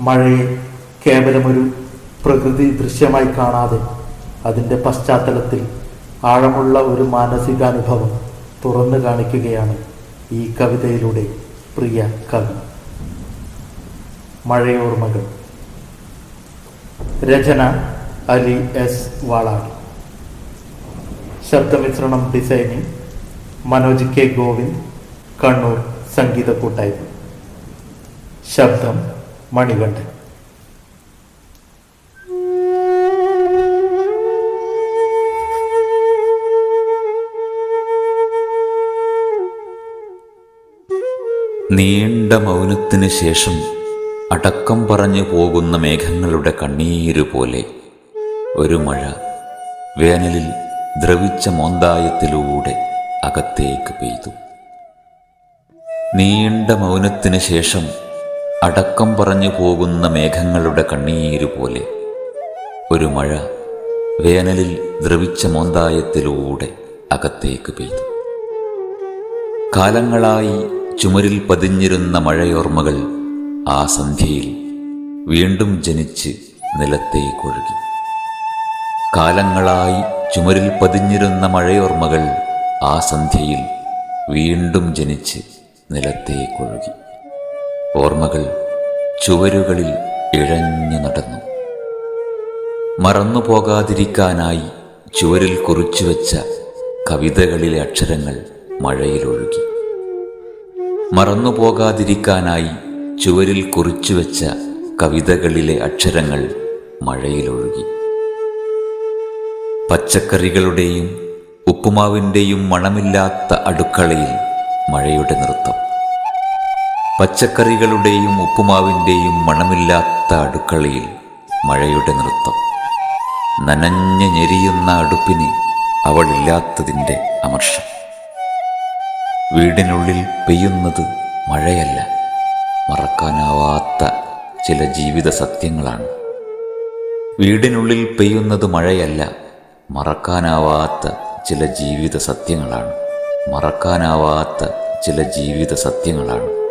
മഴയെ കേവലമൊരു പ്രകൃതി ദൃശ്യമായി കാണാതെ അതിന്റെ പശ്ചാത്തലത്തിൽ ആഴമുള്ള ഒരു മാനസികാനുഭവം തുറന്നു കാണിക്കുകയാണ് ഈ കവിതയിലൂടെ പ്രിയ കവി. മഴയോർമ്മകൾ രചന അലി എസ് വാളാട്. ശബ്ദമിശ്രണം ഡിസൈനിങ് മനോജ് കെ ഗോവിന്ദ് കണ്ണൂർ സംഗീത കൂട്ടായ്മ ശബ്ദം മണികണ്ഠൻ. നീണ്ട മൗനത്തിന് ശേഷം അടക്കം പറഞ്ഞു പോകുന്ന മേഘങ്ങളുടെ കണ്ണീര് പോലെ ഒരു മഴ വേനലിൽ ദ്രവിച്ച മോന്തായത്തിലൂടെ അകത്തേക്ക് പെയ്തു. നീണ്ട മൗനത്തിന് ശേഷം അടക്കം പറഞ്ഞു പോകുന്ന മേഘങ്ങളുടെ കണ്ണീരുപോലെ ഒരു മഴ വേനലിൽ ദ്രവിച്ച മോന്തായത്തിലൂടെ അകത്തേക്ക് പെയ്തു. കാലങ്ങളായി ചുമരിൽ പതിഞ്ഞിരുന്ന മഴയോർമ്മകൾ ആ സന്ധ്യയിൽ വീണ്ടും ജനിച്ച് നിലത്തേക്കൊഴുകി കാലങ്ങളായി ചുമരിൽ പതിഞ്ഞിരുന്ന മഴയോർമ്മകൾ ആ സന്ധ്യയിൽ വീണ്ടും ജനിച്ച് നിലത്തേക്കൊഴുകി ഓർമ്മകൾ ചുവരുകളിൽ ഇഴഞ്ഞു നടന്നു. മറന്നു പോകാതിരിക്കാനായി ചുവരിൽ കുറിച്ചുവെച്ച കവിതകളിലെ അക്ഷരങ്ങൾ മഴയിലൊഴുകി. മറന്നു പോകാതിരിക്കാനായി ചുവരിൽ കുറിച്ചുവെച്ച കവിതകളിലെ അക്ഷരങ്ങൾ മഴയിലൊഴുകി. പച്ചക്കറികളുടെയും ഉപ്പുമാവിന്റെയും മണമില്ലാത്ത അടുക്കളയിൽ മഴയുടെ നൃത്തം. പച്ചക്കറികളുടെയും ഉപ്പുമാവിന്റെയും മണമില്ലാത്ത അടുക്കളയിൽ മഴയുടെ നൃത്തം. നനഞ്ഞ് ഞെരിയുന്ന അടുപ്പിന് അവളില്ലാത്തതിന്റെ അമർഷം. വീടിനുള്ളിൽ പെയ്യുന്നത് മഴയല്ല മറക്കാനാവാത്ത ചില ജീവിത സത്യങ്ങളാണ്. വീടിനുള്ളിൽ പെയ്യുന്നത് മഴയല്ല മറക്കാനാവാത്ത ചില ജീവിത സത്യങ്ങളാണ്. മറക്കാനാവാത്ത ചില ജീവിത സത്യങ്ങളാണ്.